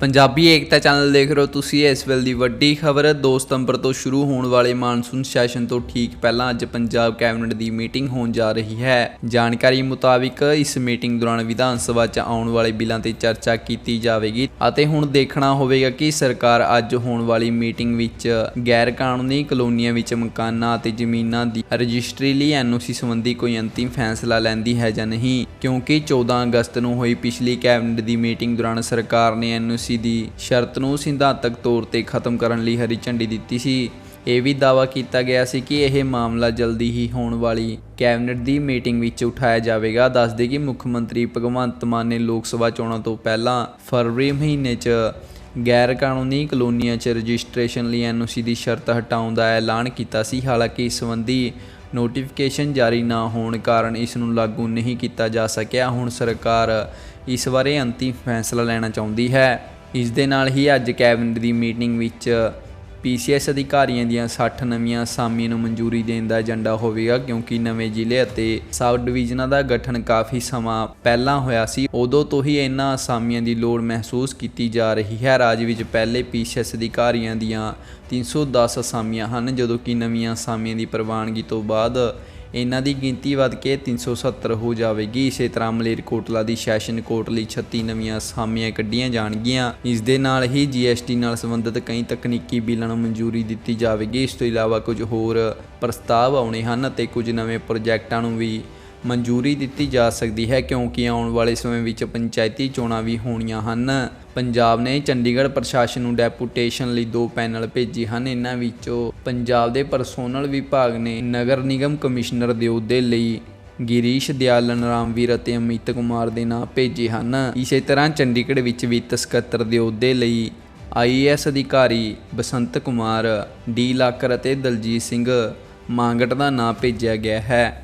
ਪੰਜਾਬੀ ਏਕਤਾ channel ਦੇਖ ਰਹੇ ਹੋ ਤੁਸੀਂ। ਇਸ ਵੇਲੇ ਦੀ ਵੱਡੀ ਖਬਰ 2 ਸਤੰਬਰ ਤੋਂ ਸ਼ੁਰੂ ਹੋਣ ਵਾਲੇ ਮਾਨਸੂਨ ਸੈਸ਼ਨ ਤੋਂ ਠੀਕ ਪਹਿਲਾਂ ਅੱਜ ਪੰਜਾਬ ਕੈਬਨਿਟ ਦੀ ਮੀਟਿੰਗ ਹੋਣ ਜਾ ਰਹੀ ਹੈ। ਜਾਣਕਾਰੀ ਮੁਤਾਬਿਕ ਇਸ ਮੀਟਿੰਗ ਦੌਰਾਨ ਵਿਧਾਨ ਸਭਾ 'ਚ ਆਉਣ ਵਾਲੇ ਬਿੱਲਾਂ ਤੇ ਚਰਚਾ ਕੀਤੀ ਜਾਵੇਗੀ ਅਤੇ ਹੁਣ ਦੇਖਣਾ ਹੋਵੇਗਾ ਕਿ ਸਰਕਾਰ ਅੱਜ ਹੋਣ ਵਾਲੀ ਮੀਟਿੰਗ ਵਿੱਚ ਗੈਰ ਕਾਨੂੰਨੀ ਕਲੋਨੀਆਂ ਵਿੱਚ ਮਕਾਨਾਂ ਅਤੇ ਜ਼ਮੀਨਾਂ ਦੀ ਰਜਿਸਟਰੀ ਲਈ ਐਨਓਸੀ ਸੰਬੰਧੀ ਕੋਈ ਅੰਤਿਮ ਫੈਸਲਾ ਲੈਂਦੀ ਹੈ ਜਾਂ ਨਹੀਂ। ਕਿਉਂਕਿ 14 ਅਗਸਤ ਨੂੰ ਹੋਈ ਪਿਛਲੀ ਕੈਬਨਿਟ ਦੀ ਮੀਟਿੰਗ ਦੌਰਾਨ ਸਰਕਾਰ ਨੇ ਐਨਓਸੀ ਦੀ ਸ਼ਰਤ ਨੂੰ ਸਿਧਾਂਤਕ ਤੌਰ ਤੇ ਖਤਮ ਕਰਨ ਲਈ ਹਰੀ ਝੰਡੀ ਦਿੱਤੀ ਸੀ। ਇਹ ਵੀ ਦਾਅਵਾ ਕੀਤਾ ਗਿਆ ਸੀ ਕਿ ਇਹ ਮਾਮਲਾ ਜਲਦੀ ਹੀ ਹੋਣ ਵਾਲੀ ਕੈਬਨਿਟ ਦੀ ਮੀਟਿੰਗ ਵਿੱਚ ਉਠਾਇਆ ਜਾਵੇਗਾ। ਦੱਸਦੇ ਕਿ ਮੁੱਖ ਮੰਤਰੀ ਭਗਵੰਤ ਮਾਨ ਨੇ ਲੋਕ ਸਭਾ ਚੋਣਾਂ ਤੋਂ ਪਹਿਲਾਂ ਫਰਵਰੀ ਮਹੀਨੇ 'ਚ ਗੈਰ ਕਾਨੂੰਨੀ ਕਲੋਨੀਆਂ 'ਚ ਰਜਿਸਟ੍ਰੇਸ਼ਨ ਲਈ ਐਨਓਸੀ ਦੀ ਸ਼ਰਤ ਹਟਾਉਣ ਦਾ ਐਲਾਨ ਕੀਤਾ ਸੀ। ਹਾਲਾਂਕਿ ਇਸ ਸੰਬੰਧੀ ਨੋਟੀਫਿਕੇਸ਼ਨ ਜਾਰੀ ਨਾ ਹੋਣ ਕਾਰਨ ਇਸ ਨੂੰ ਲਾਗੂ ਨਹੀਂ ਕੀਤਾ ਜਾ ਸਕਿਆ। ਹੁਣ ਸਰਕਾਰ ਇਸ ਬਾਰੇ ਅੰਤਿਮ ਫੈਸਲਾ ਲੈਣਾ ਚਾਹੁੰਦੀ ਹੈ। ਇਸ ਦੇ ਨਾਲ ਹੀ ਅੱਜ ਕੈਬਨਿਟ ਦੀ ਮੀਟਿੰਗ ਵਿੱਚ ਪੀਸੀਐਸ ਅਧਿਕਾਰੀਆਂ ਦੀਆਂ 60 ਨਵੀਆਂ ਅਸਾਮੀਆਂ ਨੂੰ ਮਨਜ਼ੂਰੀ ਦੇਣ ਦਾ ਏਜੰਡਾ ਹੋਵੇਗਾ, ਕਿਉਂਕਿ ਨਵੇਂ ਜ਼ਿਲ੍ਹੇ ਅਤੇ ਸਬ ਡਿਵੀਜ਼ਨਾਂ ਦਾ ਗਠਨ ਕਾਫੀ ਸਮਾਂ ਪਹਿਲਾਂ ਹੋਇਆ ਸੀ। ਉਦੋਂ ਤੋਂ ਹੀ ਇਹਨਾਂ ਅਸਾਮੀਆਂ ਦੀ ਲੋੜ ਮਹਿਸੂਸ ਕੀਤੀ ਜਾ ਰਹੀ ਹੈ। ਰਾਜ ਵਿੱਚ ਪਹਿਲੇ ਪੀਸੀਐਸ ਅਧਿਕਾਰੀਆਂ ਦੀਆਂ 310 ਅਸਾਮੀਆਂ ਹਨ, ਜਦੋਂ ਕਿ ਨਵੀਆਂ ਅਸਾਮੀਆਂ ਦੀ ਪ੍ਰਵਾਨਗੀ ਤੋਂ ਬਾਅਦ ਇਹਨਾਂ ਦੀ ਗਿਣਤੀ ਵੱਧ ਕੇ 370 ਹੋ ਜਾਵੇਗੀ। ਇਸੇ ਤਰ੍ਹਾਂ ਮਲੇਰਕੋਟਲਾ ਦੀ ਸੈਸ਼ਨ ਕੋਰਟ ਲਈ 36 ਨਵੀਆਂ ਅਸਾਮੀਆਂ ਕੱਢੀਆਂ ਜਾਣਗੀਆਂ। ਇਸ ਦੇ ਨਾਲ ਹੀ ਜੀਐਸਟੀ ਨਾਲ ਸੰਬੰਧਿਤ ਕਈ ਤਕਨੀਕੀ ਬਿੱਲਾਂ ਨੂੰ ਮਨਜ਼ੂਰੀ ਦਿੱਤੀ ਜਾਵੇਗੀ। ਇਸ ਤੋਂ ਇਲਾਵਾ ਕੁਝ ਹੋਰ ਪ੍ਰਸਤਾਵ ਆਉਣੇ ਹਨ ਅਤੇ ਕੁਝ ਨਵੇਂ ਪ੍ਰੋਜੈਕਟਾਂ ਨੂੰ ਵੀ ਮਨਜ਼ੂਰੀ ਦਿੱਤੀ ਜਾ ਸਕਦੀ ਹੈ ਕਿਉਂਕਿ ਆਉਣ ਵਾਲੇ ਸਮੇਂ ਵਿੱਚ ਪੰਚਾਇਤੀ ਚੋਣਾਂ ਵੀ ਹੋਣੀਆਂ ਹਨ। ਪੰਜਾਬ ਨੇ ਚੰਡੀਗੜ੍ਹ ਪ੍ਰਸ਼ਾਸਨ ਨੂੰ ਡੈਪੂਟੇਸ਼ਨ ਲਈ ਦੋ ਪੈਨਲ ਭੇਜੇ ਹਨ। ਇਹਨਾਂ ਵਿੱਚੋਂ ਪੰਜਾਬ ਦੇ ਪਰਸੋਨਲ ਵਿਭਾਗ ਨੇ ਨਗਰ ਨਿਗਮ ਕਮਿਸ਼ਨਰ ਦੇ ਅਹੁਦੇ ਲਈ ਗਿਰੀਸ਼ ਦਿਆਲਨ, ਰਾਮਵੀਰ ਅਤੇ ਅਮਿਤ ਕੁਮਾਰ ਦੇ ਨਾਂ ਭੇਜੇ ਹਨ। ਇਸੇ ਤਰ੍ਹਾਂ ਚੰਡੀਗੜ੍ਹ ਵਿੱਚ ਵਿੱਤ ਸਕੱਤਰ ਦੇ ਅਹੁਦੇ ਲਈ ਆਈਏਐਸ ਅਧਿਕਾਰੀ ਬਸੰਤ ਕੁਮਾਰ, ਡੀ ਲਾਕਰ ਅਤੇ ਦਲਜੀਤ ਸਿੰਘ ਮਾਂਗਟ ਦਾ ਨਾਂ ਭੇਜਿਆ ਗਿਆ ਹੈ।